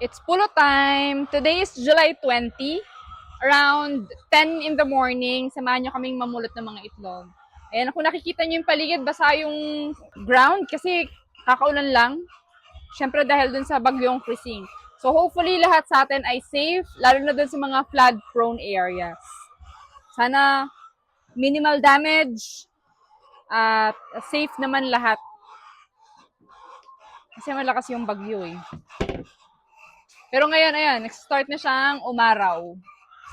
It's pulo time. Today is July 20. Around 10 in the morning, samahan nyo kaming mamulot ng mga itlog. Ayan, kung nakikita nyo yung paligid, basa yung ground kasi kakaulan lang. Siyempre dahil dun sa bagyong Krising. So hopefully lahat sa atin ay safe, lalo na dun sa mga flood-prone areas. Sana minimal damage at safe naman lahat. Kasi malakas yung bagyo eh. Pero ngayon, ayan, nag-start na siyang umaraw.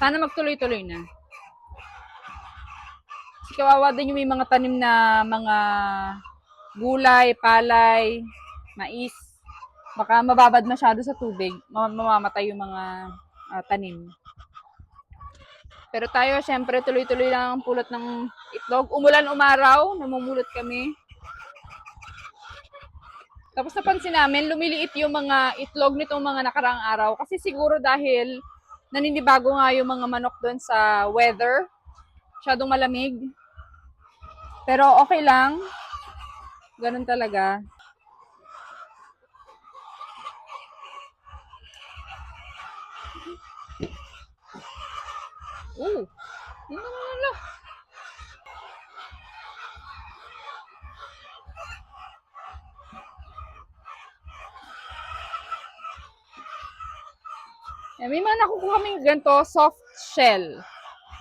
Sana magtuloy-tuloy na. Kasi kawawa din yung may mga tanim na mga gulay, palay, mais. Baka mababad masyado sa tubig. ma- Mamamatay yung mga ah, tanim. Pero tayo, syempre, tuloy-tuloy lang ang pulot ng itlog. Umulan, umaraw, namumulot kami. Tapos napansin namin, lumiliit yung mga itlog nitong mga nakaraang araw. Kasi siguro dahil naninibago nga yung mga manok doon sa weather. Masyadong malamig. Pero okay lang. Ganun talaga. Ooh. Yun na naman Eh, may mga nakukuha kaming ganito, soft shell.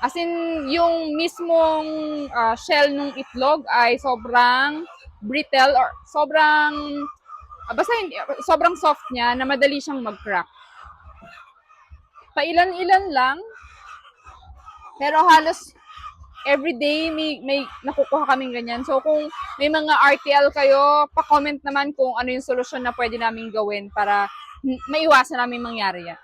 As in, yung mismong ah, shell ng itlog ay sobrang brittle or sobrang, ah, basta hindi, sobrang soft niya na madali siyang mag-crack. Pailan-ilan lang, pero halos everyday may, may nakukuha kaming ganyan. So kung may mga RTL kayo, pa-comment naman kung ano yung solusyon na pwede naming gawin para maiwasan namin mangyari yan.